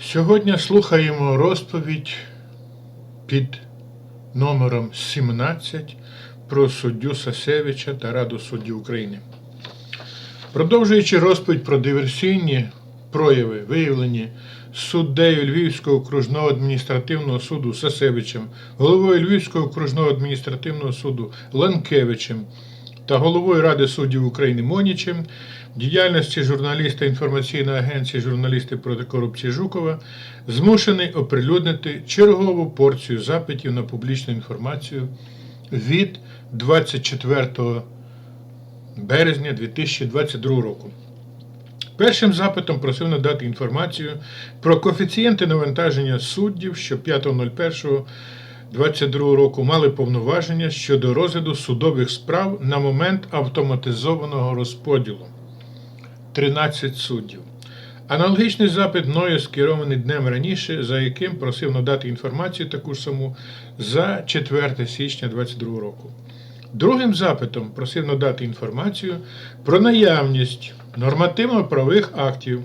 Сьогодні слухаємо розповідь під номером 17 про суддю Сасевича та Раду суддів України. Продовжуючи розповідь про диверсійні прояви, виявлені суддею Львівського окружного адміністративного суду Сасевичем, головою Львівського окружного адміністративного суду Ланкевичем та головою Ради суддів України Монічем, діяльності журналіста інформаційної агенції журналісти проти корупції Жукова, змушений оприлюднити чергову порцію запитів на публічну інформацію від 24 березня 2022 року. Першим запитом просив надати інформацію про коефіцієнти навантаження суддів, що 5.01.22 року мали повноваження щодо розгляду судових справ на момент автоматизованого розподілу 13 суддів. Аналогічний запит мною скерований днем раніше, за яким просив надати інформацію таку ж саму за 4 січня 2022 року. Другим запитом просив надати інформацію про наявність нормативно-правових актів,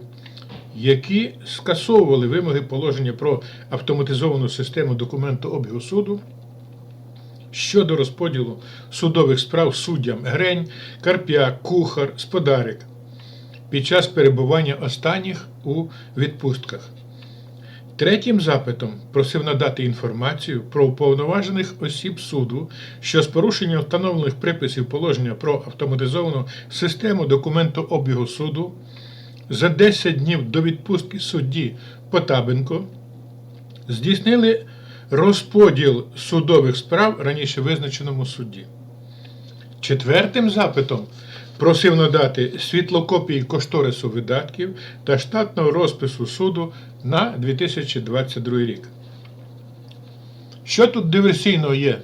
які скасовували вимоги положення про автоматизовану систему документообігу суду щодо розподілу судових справ суддям Грень, Карп'як, Кухар, Сподарик під час перебування останніх у відпустках. Третім запитом просив надати інформацію про уповноважених осіб суду, що з порушенням встановлених приписів положення про автоматизовану систему документообігу суду за 10 днів до відпустки судді Потабенко здійснили розподіл судових справ раніше визначеному судді. Четвертим запитом просив надати світлокопії кошторису видатків та штатного розпису суду на 2022 рік. Що тут диверсійного є?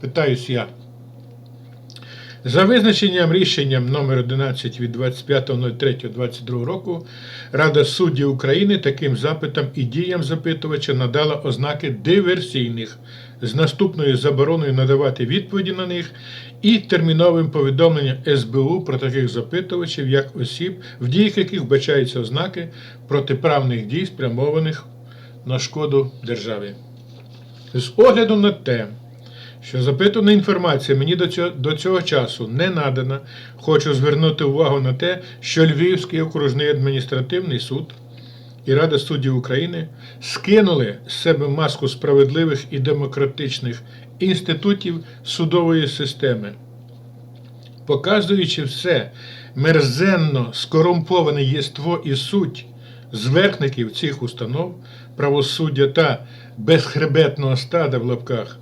Питаюсь я. За визначенням рішенням номер 11 від 25.03.22 року Рада суддів України таким запитам і діям запитувача надала ознаки диверсійних з наступною забороною надавати відповіді на них і терміновим повідомленням СБУ про таких запитувачів як осіб, в діях яких вбачаються ознаки протиправних дій, спрямованих на шкоду державі. З огляду на те, що запитана інформація мені до цього, до цього часу не надана, хочу звернути увагу на те, що Львівський окружний адміністративний суд і Рада суддів України скинули з себе маску справедливих і демократичних інститутів судової системи, показуючи все мерзенно скорумповане єство і суть зверхників цих установ, правосуддя та безхребетного стада в лапках.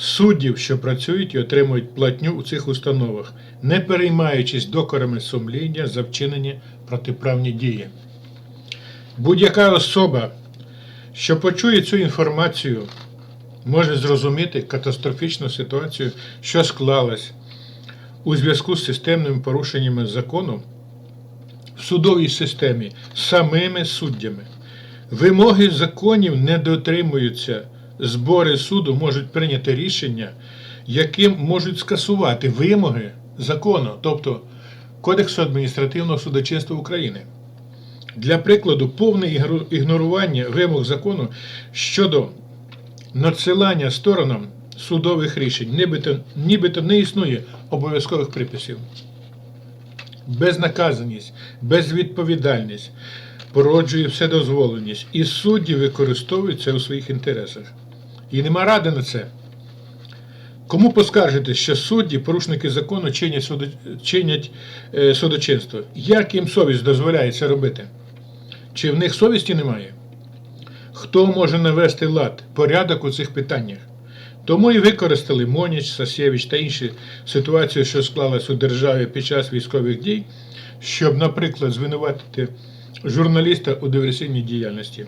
Суддів, що працюють і отримують платню у цих установах, не переймаючись докорами сумління за вчинені протиправні дії. Будь-яка особа, що почує цю інформацію, може зрозуміти катастрофічну ситуацію, що склалась у зв'язку з системними порушеннями закону в судовій системі самими суддями. Вимоги законів не дотримуються. Збори суду можуть прийняти рішення, яким можуть скасувати вимоги закону, тобто Кодексу адміністративного судочинства України. Для прикладу, повне ігнорування вимог закону щодо надсилання сторонам судових рішень, нібито, нібито не існує обов'язкових приписів. Безнаказаність, безвідповідальність породжує вседозволеність, і судді використовують це у своїх інтересах. І нема ради на це. Кому поскаржити, що судді, порушники закону чинять, судо... чинять е, судочинство? Як їм совість дозволяє це робити? Чи в них совісті немає? Хто може навести лад, порядок у цих питаннях? Тому і використали Моніч, Сасєвич та інші ситуації, що склалась у державі під час військових дій, щоб, наприклад, звинуватити журналіста у диверсійній діяльності.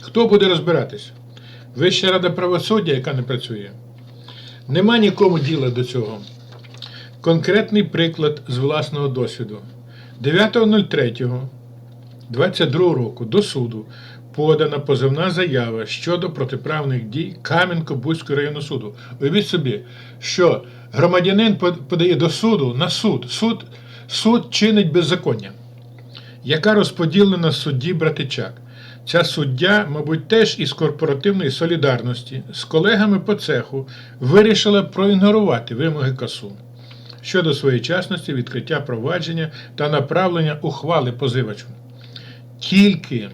Хто буде розбиратись? Вища рада правосуддя, яка не працює. Нема нікому діла до цього. Конкретний приклад з власного досвіду. 9.03.22 року до суду подана позовна заява щодо протиправних дій Кам'янко-Бузького районного суду. Уявіть собі, що громадянин подає до суду на суд. Суд, суд чинить беззаконня, яка розподілена судді Братичак. Ця суддя, мабуть, теж із корпоративної солідарності з колегами по цеху вирішила проігнорувати вимоги КАСУ щодо своєчасності відкриття провадження та направлення ухвали позивачу. Тільки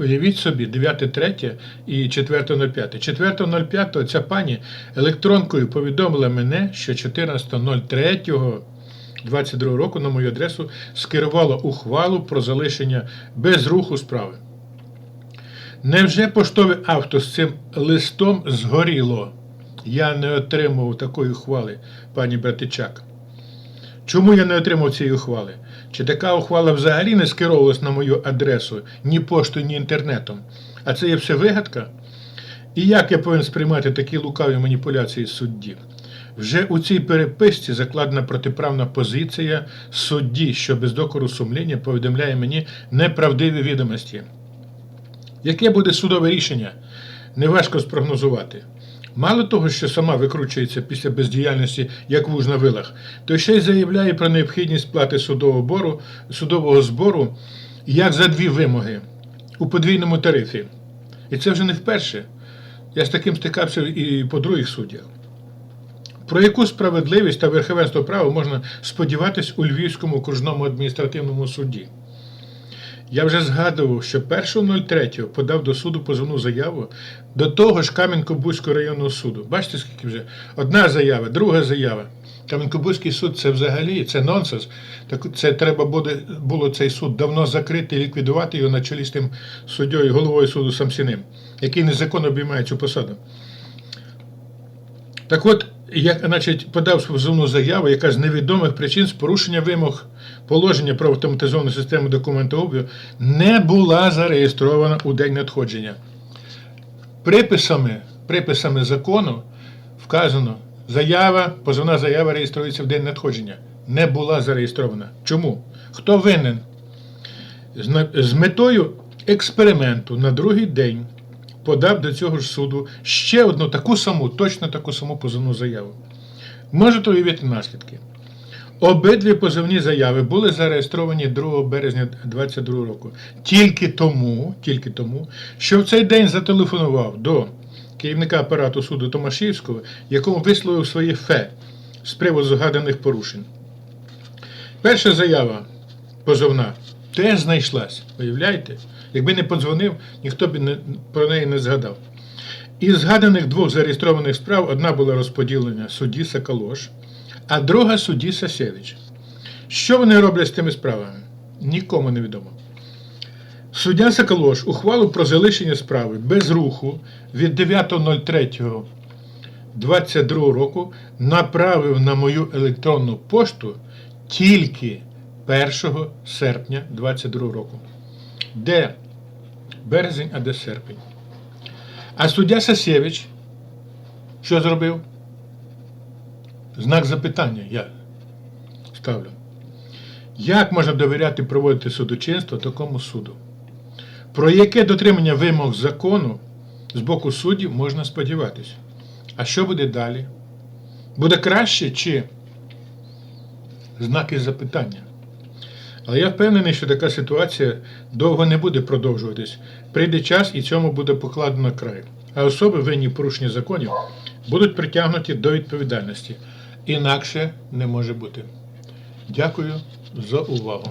Уявіть собі, 9.3 і 4.05. 4.05 ця пані електронкою повідомила мене, що 14.03.22 року на мою адресу скерувала ухвалу про залишення без руху справи. Невже поштове авто з цим листом згоріло? Я не отримав такої ухвали, пані Братичак. Чому я не отримав цієї ухвали? Чи така ухвала взагалі не скеровувалась на мою адресу ні поштою, ні інтернетом? А це є все вигадка? І як я повинен сприймати такі лукаві маніпуляції судді? Вже у цій переписці закладена протиправна позиція судді, що без докору сумління повідомляє мені неправдиві відомості. Яке буде судове рішення? Неважко спрогнозувати. Мало того, що сама викручується після бездіяльності, як вуж на вилах, то ще й заявляє про необхідність плати судового, бору, судового збору як за дві вимоги у подвійному тарифі. І це вже не вперше. Я з таким стикався і по других суддях. Про яку справедливість та верховенство права можна сподіватись у Львівському окружному адміністративному суді? Я вже згадував, що 1.03 подав до суду позовну заяву до того ж Кам'янко-Бузького районного суду. Бачите, скільки вже? Одна заява, друга заява. Кам'янко-Бузький суд це взагалі це нонсенс. Так це треба буде було цей суд давно закрити і ліквідувати його на чолі з тим суддєю, головою суду Самсіним, який незаконно обіймає цю посаду. Так от, я значить, подав позовну заяву, яка з невідомих причин з порушення вимог положення про автоматизовану систему документообігу не була зареєстрована у день надходження. Приписами, приписами закону вказано, заява, позовна заява реєструється в день надходження. Не була зареєстрована. Чому? Хто винен? З метою експерименту на другий день подав до цього ж суду ще одну таку саму, точно таку саму позовну заяву. Можете уявити наслідки. Обидві позовні заяви були зареєстровані 2 березня 2022 року. Тільки тому, тільки тому, що в цей день зателефонував до керівника апарату суду Томашівського, якому висловив своє фе з приводу згаданих порушень. Перша заява позовна теж знайшлась. Уявляєте? Якби не подзвонив, ніхто б не, про неї не згадав. Із згаданих двох зареєстрованих справ одна була розподілена судді Соколош, а друга судді Сасєвич. Що вони роблять з тими справами? Нікому не відомо. Суддя Соколош ухвалу про залишення справи без руху від 9.03.22 року направив на мою електронну пошту тільки 1 серпня 2022 року. Де березень, а де серпень. А суддя Сасєвич що зробив? Знак запитання я ставлю. Як можна довіряти проводити судочинство такому суду? Про яке дотримання вимог закону з боку суддів можна сподіватися? А що буде далі? Буде краще чи знаки запитання? Але я впевнений, що така ситуація довго не буде продовжуватись. Прийде час і цьому буде покладено край. А особи винні в порушенні законів будуть притягнуті до відповідальності. Інакше не може бути. Дякую за увагу.